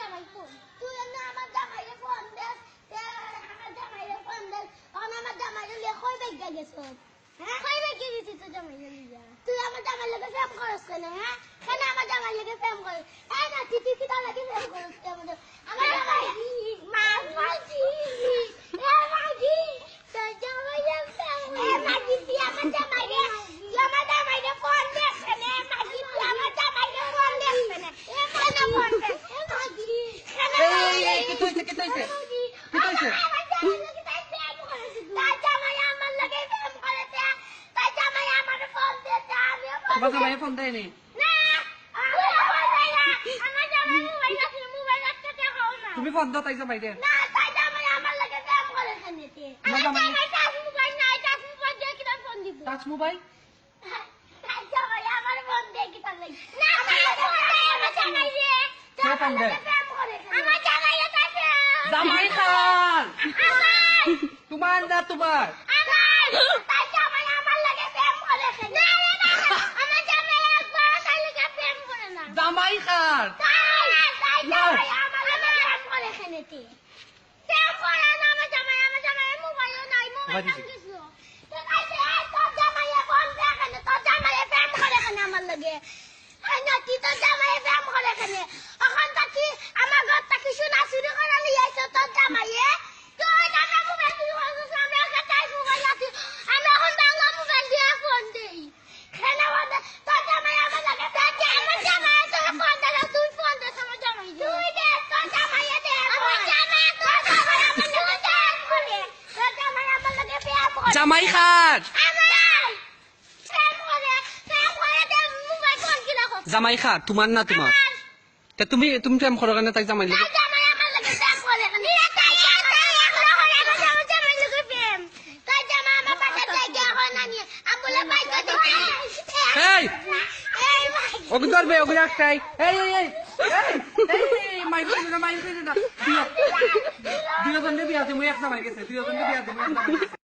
জামাই তো তুই না আমার জামাইরে ফোন দেস আমার জামাইরে ফোন দেস। এখন আমার জামাইরে লিয়ে কই বেগা গেছ। হ্যাঁ? কই বেগা গেছিস তো জামাইরে লিয়া তুই আমার জামাই লাগে প্রেম করছ কেন হ্যাঁ? কেন আমার জামাই লাগে প্রেম করছ এই না তুই তুই কিটা লাগে প্রেম করছ আমাদের আমার জামাই মা মাজি এ মাজি তো জামাই প্রেম এ মাজি তুই আমার জামাইরে তুই আমার জামাইরে ফোন দেস কেন এ মাজি তুই আমার জামাইরে ফোন দেস কেন এ কেন ফোন দেস এ মাজি কেন এই, এই, এই, কি হইছে, কি হইছে? কি হইছে? তোমার জামাই ফোন দেয়নি? তুমি ফোন দাও তাই জামাই দে টাচ মোবাইল জামাই খান। তোমার না তোমার? জামাই খান। আমার লাগে। জামাই খান তোমার না তোমার? তুমি তুমি প্রেম করো কেন তাই জামাই লাগে এই ওকে ধরবে ওকে একটাই এই এই এই এই এই মাইক করে না মাইক করে না বিয়া বিয়া জন্য বিয়া তুমি এক জামাই গেছে বিয়া জন্য বিয়া গেছে